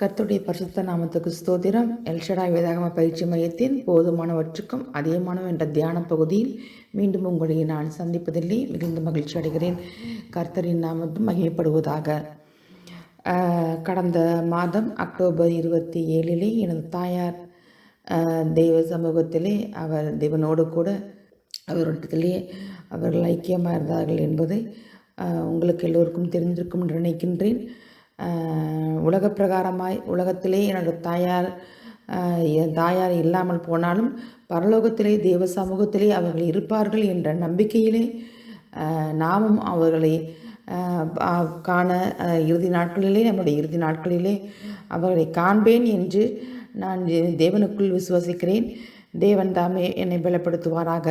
கர்த்தருடைய பரிசுத்த நாமத்துக்கு ஸ்தோத்திரம். எல்ஷடாய் வேதாகம பயிற்சி மையத்தின் போதுமானவற்றுக்கும் அதிகமானவ என்ற தியான பகுதியில் மீண்டும் உங்களை நான் சந்திப்பதில்லை. மிகுந்த மகிழ்ச்சி அடைகிறேன். கர்த்தரின் நாமத்தும் மகிழப்படுவதாக கடந்த மாதம் அக்டோபர் இருபத்தி ஏழிலே எனது தாயார் தெய்வ சமூகத்திலே அவர் தேவனோடு கூட அவரிடத்திலே அவர்கள் ஐக்கியமாக இருந்தார்கள் என்பதை உங்களுக்கு எல்லோருக்கும் தெரிந்திருக்கும் என்று நினைக்கின்றேன். ஆஹ், உலகப் பிரகாரமாய் உலகத்திலே எனது தாயார் என் தாயார் இல்லாமல் போனாலும் பரலோகத்திலே தேவ சமூகத்திலே அவர்கள் இருப்பார்கள் என்ற நம்பிக்கையிலே நாமும் அவர்களை காண இறுதி நாட்களிலே நம்முடைய இறுதி நாட்களிலே அவர்களை காண்பேன் என்று நான் தேவனுக்குள் விசுவசிக்கிறேன். தேவன் தாமே என்னை பலப்படுத்துவாராக.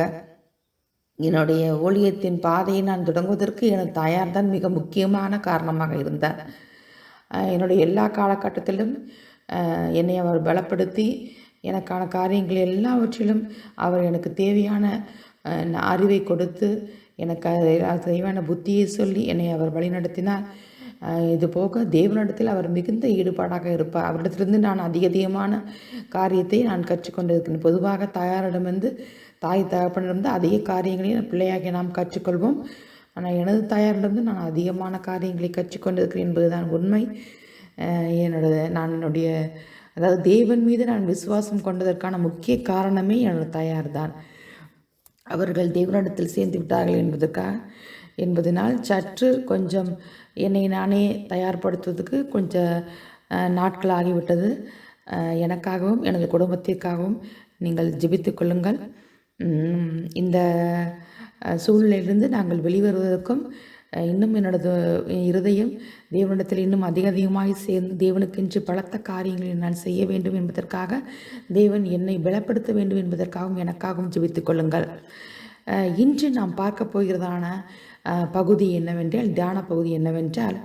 என்னுடைய ஊழியத்தின் பாதையை நான் தொடங்குவதற்கு எனது தாயார் தான் மிக முக்கியமான காரணமாக இருந்தார். என்னுடைய எல்லா காலகட்டத்திலும் என்னை அவர் பலப்படுத்தி எனக்கான காரியங்கள் எல்லாவற்றிலும் அவர் எனக்கு தேவையான அறிவை கொடுத்து எனக்கு தெய்வான புத்தியை சொல்லி என்னை அவர் வழிநடத்தினார். இது போக தேவனிடத்தில் அவர் மிகுந்த ஈடுபாடாக இருப்பார். அவரிடத்திலிருந்து நான் அதிக அதிகமான காரியத்தை நான் கற்றுக்கொண்டிருக்கிறேன். பொதுவாக தாயாரிடமிருந்து தாய் தகப்பனிடமிருந்து அதிக காரியங்களையும் பிள்ளையாகி நாம் கற்றுக்கொள்வோம். ஆனால் எனது தாயாரிலிருந்து நான் அதிகமான காரியங்களை கற்றுக்கொண்டிருக்கிறேன் என்பதுதான் உண்மை. என்னோட நான் என்னுடைய அதாவது தேவன் மீது நான் விசுவாசம் கொண்டதற்கான முக்கிய காரணமே என்னோட தாயார் தான் அவர்கள் தேவனிடத்தில் சேர்ந்து விட்டார்கள் என்பதற்காக என்பதனால் சற்று கொஞ்சம் என்னை நானே தயார்படுத்துவதற்கு கொஞ்சம் நாட்கள் ஆகிவிட்டது. எனக்காகவும் எனது குடும்பத்திற்காகவும் நீங்கள் ஜெபித்து கொள்ளுங்கள். இந்த சூழ்நிலையிலிருந்து நாங்கள் வெளிவருவதற்கும் இன்னும் என்னோடது இருதயம் தேவனிடத்தில் இன்னும் அதிக அதிகமாக சேர்ந்து தேவனுக்கென்று பலத்த காரியங்களை நான் செய்ய வேண்டும் என்பதற்காக தேவன் என்னை பலப்படுத்த வேண்டும் என்பதற்காகவும் எனக்காகவும் ஜெபித்துக் கொள்ளுங்கள். இன்று நாம் பார்க்க போகிறதான பகுதி என்னவென்றால் தியான பகுதி என்னவென்றால்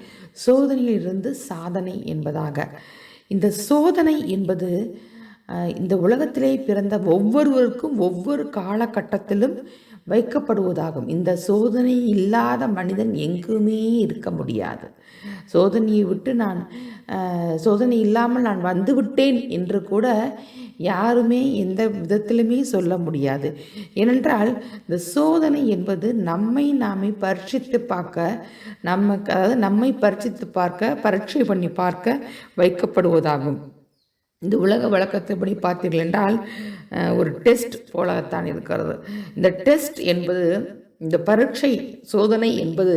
சோதனையிலிருந்து சாதனை என்பதாக. இந்த சோதனை என்பது இந்த உலகத்திலே பிறந்த ஒவ்வொருவருக்கும் ஒவ்வொரு காலகட்டத்திலும் வைக்கப்படுவதாகும். இந்த சோதனை இல்லாத மனிதன் எங்குமே இருக்க முடியாது. சோதனையை விட்டு நான் சோதனை இல்லாமல் நான் வந்துவிட்டேன் என்று கூட யாருமே எந்த விதத்திலுமே சொல்ல முடியாது. ஏனென்றால் இந்த சோதனை என்பது நம்மை நாமே பரீட்சித்து பார்க்க நம்ம அதாவது நம்மை பரீட்சித்து பார்க்க பரீட்சை பண்ணி பார்க்க வைக்கப்படுவதாகும். இந்த உலக வழக்கத்தின்படி பார்த்தீர்கள் என்றால் ஒரு டெஸ்ட் போலத்தான் இருக்கிறது. இந்த டெஸ்ட் என்பது இந்த பரீட்சை சோதனை என்பது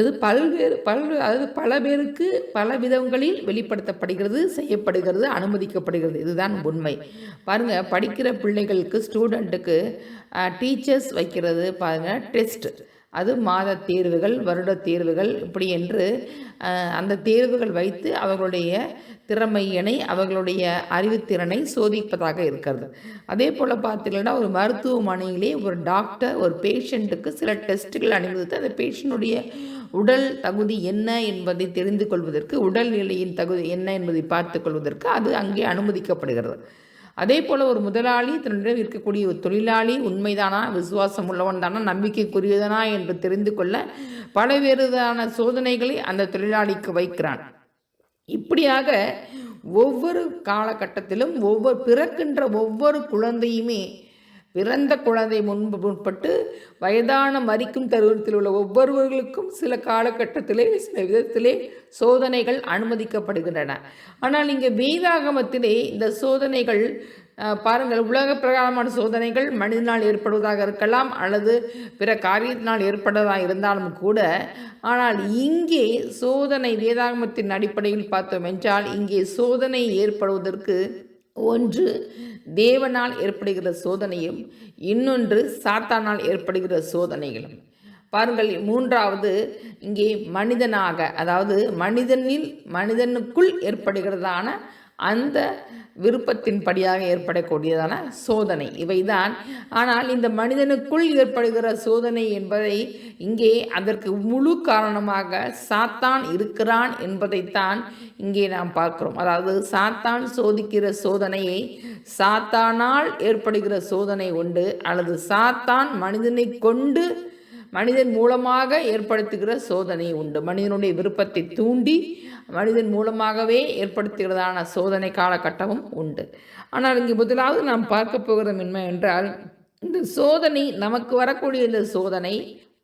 இது பல்வேறு பல்வேறு அதாவது பல பேருக்கு பல விதங்களில் வெளிப்படுத்தப்படுகிறது செய்யப்படுகிறது அனுமதிக்கப்படுகிறது. இதுதான் உண்மை. பாருங்கள் படிக்கிற பிள்ளைகளுக்கு ஸ்டூடெண்ட்டுக்கு டீச்சர்ஸ் வைக்கிறது பாருங்கள் டெஸ்ட் அது மாத தேர்வுகள் வருட தேர்வுகள் இப்படி என்று அந்த தேர்வுகள் வைத்து அவர்களுடைய திறமையினை அவர்களுடைய அறிவுத்திறனை சோதிப்பதாக இருக்கிறது. அதே போல் பார்த்தீங்கன்னா ஒரு மருத்துவமனையிலே ஒரு டாக்டர் ஒரு பேஷண்ட்டுக்கு சில டெஸ்ட்டுகள் அனுமதித்து அந்த பேஷண்ட்டுடைய உடல் தகுதி என்ன என்பதை தெரிந்து கொள்வதற்கு உடல்நிலையின் தகுதி என்ன என்பதை பார்த்து கொள்வதற்கு அது அங்கே அனுமதிக்கப்படுகிறது. அதே போல் ஒரு முதலாளி தன்னிடம் இருக்கக்கூடிய ஒரு தொழிலாளி உண்மைதானா? விசுவாசம் உள்ளவன் தானா நம்பிக்கைக்குரியதனா என்று தெரிந்து கொள்ள பலவேறுதான சோதனைகளை அந்த தொழிலாளிக்கு வைக்கிறான். இப்படியாக ஒவ்வொரு காலகட்டத்திலும் ஒவ்வொரு பிறக்கின்ற ஒவ்வொரு குழந்தையுமே பிறந்த குழந்தை முன்பு முன்பட்டு வயதான மறிக்கும் தருணத்தில் உள்ள ஒவ்வொருவர்களுக்கும் சில காலகட்டத்திலே சில விதத்திலே சோதனைகள் அனுமதிக்கப்படுகின்றன. ஆனால் இங்கே வேதாகமத்திலே இந்த சோதனைகள் பாருங்கள் உலக பிரகாரமான சோதனைகள் மனிதனால் ஏற்படுவதாக இருக்கலாம் அல்லது பிற காரியத்தினால் ஏற்படுவதாக இருந்தாலும் கூட ஆனால் இங்கே சோதனை வேதாகமத்தின் அடிப்படையில் பார்த்தோம் என்றால் இங்கே சோதனை ஏற்படுவதற்கு ஒன்று தேவனால் ஏற்படுகிற சோதனையும் இன்னொன்று சாத்தானால் ஏற்படுகிற சோதனைகளும். பாருங்கள் மூன்றாவது இங்கே மனிதனாக அதாவது மனிதனில் மனிதனுக்குள் ஏற்படுகிறதான அந்த விருப்பத்தின்படியாக ஏற்படக்கூடியதான சோதனை. இவைதான். ஆனால் இந்த மனிதனுக்குள் ஏற்படுகிற சோதனை என்பதை இங்கே அதற்கு முழு காரணமாக சாத்தான் இருக்கிறான் என்பதைத்தான் இங்கே நாம் பார்க்கிறோம். அதாவது சாத்தான் சோதிக்கிற சோதனையை சாத்தானால் ஏற்படுகிற சோதனை உண்டு அல்லது சாத்தான் மனிதனை கொண்டு மனிதன் மூலமாக ஏற்படுத்துகிற சோதனை உண்டு. மனிதனுடைய விருப்பத்தை தூண்டி மனிதன் மூலமாகவே ஏற்படுத்துகிறதான சோதனை காலகட்டமும் உண்டு. ஆனால் இங்கே முதலாவது நாம் பார்க்க போகிறது என்ன என்றால் இந்த சோதனை நமக்கு வரக்கூடிய இந்த சோதனை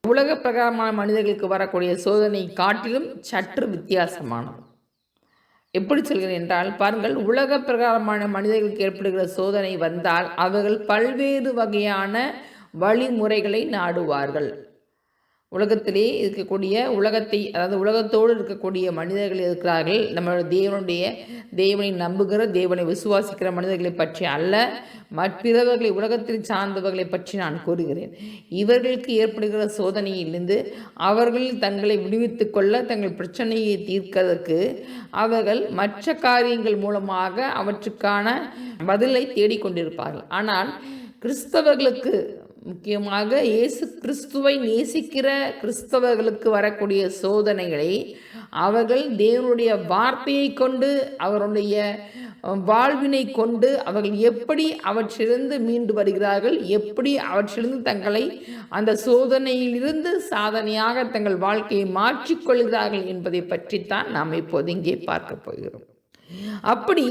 உலக பிரகாரமான மனிதர்களுக்கு வரக்கூடிய சோதனை காட்டிலும் சற்று வித்தியாசமானது. எப்படி சொல்கிறேன் என்றால் பாருங்கள் உலக பிரகாரமான மனிதர்களுக்கு ஏற்படுகிற சோதனை வந்தால் அவர்கள் பல்வேறு வகையான வழிமுறைகளை நாடுவார்கள். உலகத்திலே இருக்கக்கூடிய உலகத்தை அதாவது உலகத்தோடு இருக்கக்கூடிய மனிதர்கள் இருக்கிறார்கள். நம்ம தேவனுடைய தேவனை நம்புகிற தேவனை விசுவாசிக்கிற மனிதர்களை பற்றி அல்ல. மற்பிறவர்களை உலகத்தில் சார்ந்தவர்களை பற்றி நான் கூறுகிறேன். இவர்களுக்கு ஏற்படுகிற சோதனையிலிருந்து அவர்கள் தங்களை விடுவித்து கொள்ள தங்கள் பிரச்சனையை தீர்க்கிறதுக்கு அவர்கள் மற்ற காரியங்கள் மூலமாக அவற்றுக்கான பதிலை தேடிக்கொண்டிருப்பார்கள். ஆனால் கிறிஸ்தவர்களுக்கு முக்கியமாக இயேசு கிறிஸ்துவை நேசிக்கிற கிறிஸ்தவர்களுக்கு வரக்கூடிய சோதனைகளை அவர்கள் தேவனுடைய வார்த்தையை கொண்டு அவருடைய வாழ்வினை கொண்டு அவர்கள் எப்படி அவற்றிலிருந்து மீண்டு வருகிறார்கள் எப்படி அவற்றிலிருந்து தங்களை அந்த சோதனையிலிருந்து சாதனையாக தங்கள் வாழ்க்கையை மாற்றிக்கொள்கிறார்கள் என்பதை பற்றித்தான் நாம் இப்போது இங்கே பார்க்க போகிறோம். அப்படி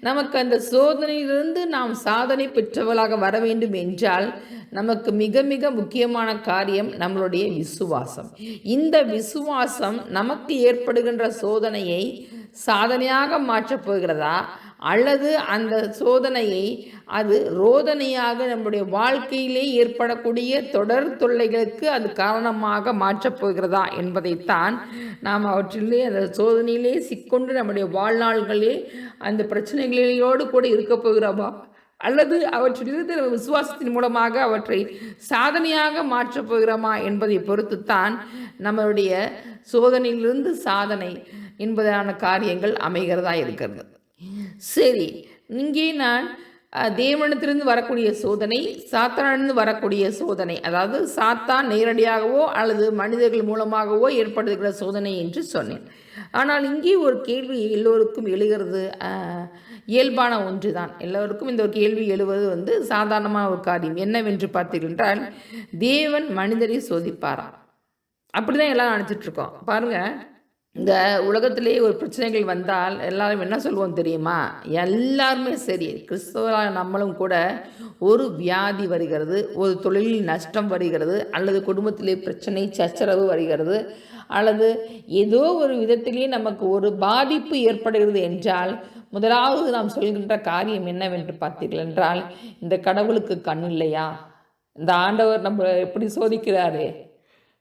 நமக்கு அந்த சோதனையிலிருந்து நாம் சாதனை பெற்றவர்களாக வர வேண்டும் என்றால் நமக்கு மிக மிக முக்கியமான காரியம் நம்மளுடைய விசுவாசம். இந்த விசுவாசம் நமக்கு ஏற்படுகின்ற சோதனையை சாதனையாக மாற்றப் போகிறதா? அல்லது அந்த சோதனையை அது ரோதனையாக நம்முடைய வாழ்க்கையிலே ஏற்படக்கூடிய தொடர் தொல்லைகளுக்கு அது காரணமாக மாற்றப் போகிறதா என்பதைத்தான் நாம் அவற்றிலே அந்த சோதனையிலே சிக்கொண்டு நம்முடைய வாழ்நாள்களே அந்த பிரச்சனைகளோடு கூட இருக்க போகிறோமா? அல்லது அவற்றிலிருந்து நம்ம விசுவாசத்தின் மூலமாக அவற்றை சாதனையாக மாற்றப் போகிறோமா என்பதை பொறுத்துத்தான் நம்மளுடைய சோதனையிலிருந்து சாதனை என்பதான காரியங்கள் அமைகிறதா இருக்கிறது. சரி இங்கே நான் தேவனத்திலிருந்து வரக்கூடிய சோதனை சாத்தானிலிருந்து வரக்கூடிய சோதனை அதாவது சாத்தான் நேரடியாகவோ அல்லது மனிதர்கள் மூலமாகவோ ஏற்படுகிற சோதனை என்று சொன்னேன். ஆனால் இங்கே ஒரு கேள்வி எல்லோருக்கும் எழுகிறது இயல்பான ஒன்று தான் எல்லோருக்கும் இந்த ஒரு கேள்வி எழுவது வந்து சாதாரணமான ஒரு காரியம் என்னவென்று பார்த்தீர்கள் தேவன் மனிதரை சோதிப்பாரா அப்படி தான் எல்லாம் நினச்சிட்ருக்கோம் பாருங்கள் இந்த உலகத்திலேயே ஒரு பிரச்சனைகள் வந்தால் எல்லாரும் என்ன சொல்லுவோம் தெரியுமா? எல்லாருமே சரி. கிறிஸ்தவராக நம்மளும் கூட ஒரு வியாதி வருகிறது ஒரு தொழிலில் நஷ்டம் வருகிறது அல்லது குடும்பத்திலே பிரச்சனை சச்சரவு வருகிறது அல்லது ஏதோ ஒரு விதத்திலே நமக்கு ஒரு பாதிப்பு ஏற்படுகிறது என்றால் முதலாவது நாம் சொல்கின்ற காரியம் என்னவென்று பார்த்தீர்கள் என்றால் இந்த கடவுளுக்கு கண் இல்லையா? இந்த ஆண்டவர் நம்ம எப்படி சோதிக்கிறாரே?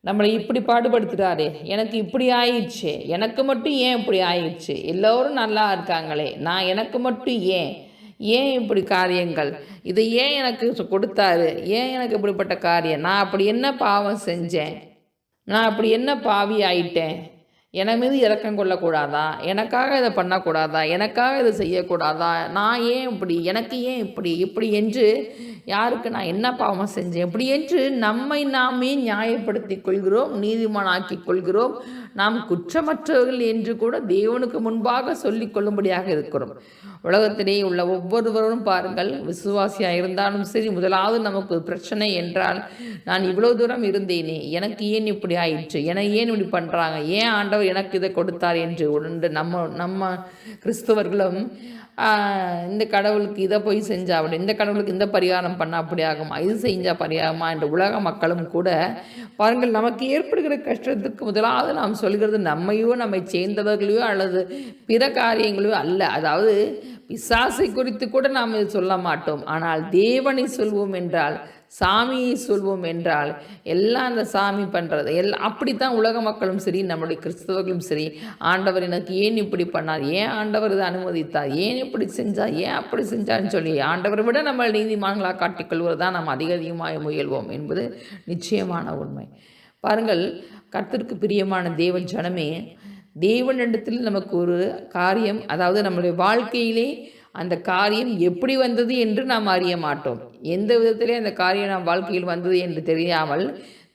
நம்மளை இப்படி பாடுபடுத்துகிறாரு எனக்கு இப்படி ஆயிடுச்சு. எனக்கு மட்டும் ஏன் இப்படி ஆயிடுச்சு? எல்லோரும் நல்லா இருக்காங்களே. நான் எனக்கு மட்டும் ஏன்? ஏன் இப்படி காரியங்கள்? இதை ஏன் எனக்கு கொடுத்தாரு? ஏன் எனக்கு இப்படிப்பட்ட காரியம்? நான் அப்படி என்ன பாவம் செஞ்சேன்? நான் அப்படி என்ன பாவி ஆயிட்டேன்? என மீது இறக்கம் கொள்ளக்கூடாதா? எனக்காக இதை பண்ணக்கூடாதா? எனக்காக இதை செய்யக்கூடாதா? நான் ஏன் இப்படி? எனக்கு ஏன் இப்படி? இப்படி என்று யாருக்கு நான் என்ன பாவம் செஞ்சேன்? இப்படி என்று நம்மை நாமே நியாயப்படுத்தி கொள்கிறோம் நீதிமானாக்கி கொள்கிறோம். நாம் குற்றமற்றவர்கள் என்று கூட தேவனுக்கு முன்பாக சொல்லிக் கொள்ளும்படியாக இருக்கிறோம். உலகத்திலே உள்ள ஒவ்வொருவரும் பாருங்கள் விசுவாசியாக இருந்தாலும் சரி முதலாவது நமக்கு பிரச்சனை என்றால் நான் இவ்வளோ தூரம் இருந்தேனே எனக்கு ஏன் இப்படி ஆயிடுச்சு என ஏன் இப்படி பண்ணுறாங்க ஏன் ஆண்டவர் எனக்கு இதை கொடுத்தார் என்று உண்டு நம்ம நம்ம கிறிஸ்தவர்களும் இந்த கடவுளுக்கு இதை போய் செஞ்சா அப்படி இந்த கடவுளுக்கு இந்த பரிகாரம் பண்ணால் அப்படி ஆகுமா? இது செஞ்சால் பரிகாரமா என்ற உலக மக்களும் கூட பாருங்கள் நமக்கு ஏற்படுகிற கஷ்டத்துக்கு முதலாவது நாம் சொல்கிறது நம்மையோ நம்மை சேர்ந்தவர்களையோ அல்லது பிற காரியங்களையோ அல்ல. அதாவது பிசாசை குறித்து கூட நாம் சொல்ல மாட்டோம். ஆனால் தேவனை சொல்வோம் என்றால் சாமியை சொல்வோம் என்றால் எல்லாம் அந்த சாமி பண்ணுறது எல் அப்படித்தான் உலக மக்களும் சரி நம்முடைய கிறிஸ்தவர்களும் சரி ஆண்டவர் எனக்கு ஏன் இப்படி பண்ணார்? ஏன் ஆண்டவர் இதை அனுமதித்தார்? ஏன் இப்படி செஞ்சார்? ஏன் அப்படி செஞ்சார்னு சொல்லி ஆண்டவரை விட நம்ம நீதிமான்களாக காட்டிக்கொள்வது தான் நாம் அதிக அதிகமாக முயல்வோம் என்பது நிச்சயமான உண்மை. பாருங்கள் கர்த்தருக்கு பிரியமான தேவன் ஜனமே தேவனிடத்தில் நமக்கு ஒரு காரியம் அதாவது நம்முடைய வாழ்க்கையிலே அந்த காரியம் எப்படி வந்தது என்று நாம் அறிய மாட்டோம். எந்த விதத்திலே அந்த காரியம் நம் வாழ்க்கையில் வந்தது என்று தெரியாமல்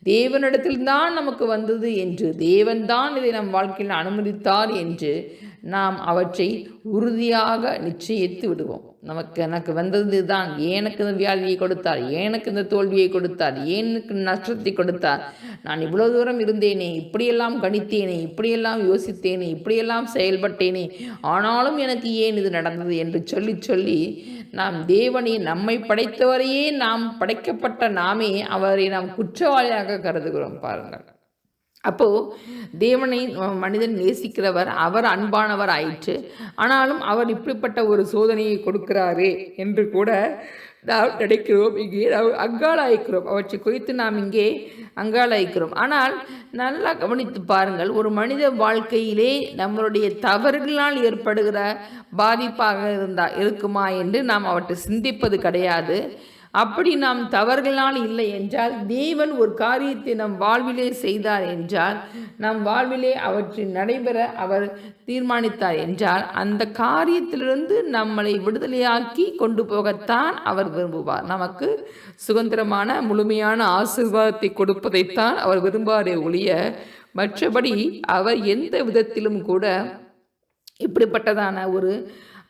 தேவனிடத்தில் தான் நமக்கு வந்தது என்று தேவன்தான் இதை நம் வாழ்க்கையில் அனுமதித்தார் என்று நாம் அவற்றை உறுதியாக நிச்சயித்து விடுவோம். நமக்கு எனக்கு வந்தது தான் எனக்கு இந்த வியாதியை கொடுத்தார். எனக்கு இந்த தோல்வியை கொடுத்தார். ஏனுக்கு நஷ்டத்தை கொடுத்தார். நான் இவ்வளோ தூரம் இருந்தேனே இப்படியெல்லாம் கணித்தேனே இப்படியெல்லாம் யோசித்தேனே இப்படியெல்லாம் செயல்பட்டேனே ஆனாலும் எனக்கு ஏன் இது நடந்தது என்று சொல்லி சொல்லி நாம் தேவனை நம்மை படைத்தவரையே நாம் படைக்கப்பட்ட நாமே அவரை நாம் குற்றவாளியாக கருதுகிறோம் பாருங்கள். அப்போது தேவனை மனிதன் நேசிக்கிறவர் அவர் அன்பானவர் ஆயிற்று ஆனாலும் அவர் இப்படிப்பட்ட ஒரு சோதனையை கொடுக்கிறாரே என்று கூட நாம் நினைக்கிறோம். இங்கே நாம் அங்காளாய்க்கிறோம் அவற்றை குறித்து நாம் இங்கே அங்காளாய்க்கிறோம் ஆனால் நல்லா கவனித்து பாருங்கள் ஒரு மனித வாழ்க்கையிலே நம்மளுடைய தவறுகளால் ஏற்படுகிற பாதிப்பாக இருந்தா இருக்குமா என்று நாம் அவற்றை சிந்திப்பது கிடையாது. அப்படி நாம் தவறுகளால் இல்லை என்றால் தேவன் ஒரு காரியத்தை நம் வாழ்விலே செய்தார் என்றால் நம் வாழ்விலே அவற்றில் நடைபெற அவர் தீர்மானித்தார் என்றால் அந்த காரியத்திலிருந்து நம்மளை விடுதலையாக்கி கொண்டு போகத்தான் அவர் விரும்புவார். நமக்கு சுதந்திரமான முழுமையான ஆசீர்வாதத்தை கொடுப்பதைத்தான் அவர் விரும்பாரே ஒழிய மற்றபடி அவர் எந்த விதத்திலும் கூட இப்படிப்பட்டதான ஒரு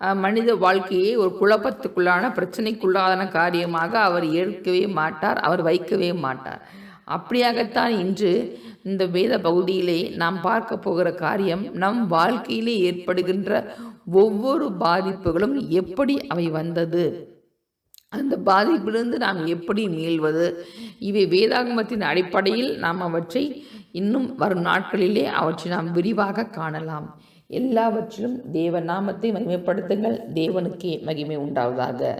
மனித வாழ்க்கையை ஒரு குழப்பத்துக்குள்ளான பிரச்சனைக்குள்ளான காரியமாக அவர் ஏற்கவே மாட்டார் அவர் வைக்கவே மாட்டார். அப்படியாகத்தான் இன்று இந்த வேத பகுதியிலே நாம் பார்க்க போகிற காரியம் நம் வாழ்க்கையிலே ஏற்படுகின்ற ஒவ்வொரு பாதிப்புகளும் எப்படி அவை வந்தது? அந்த பாதிப்பிலிருந்து நாம் எப்படி மீள்வது? இவை வேதாகமத்தின் அடிப்படையில் நாம் அவற்றை இன்னும் வரும் நாட்களிலே அவற்றை நாம் விரிவாக காணலாம். எல்லாவற்றிலும் தேவ நாமத்தை மகிமைப்படுத்துங்கள். தேவனுக்கே மகிமை உண்டாவதாக.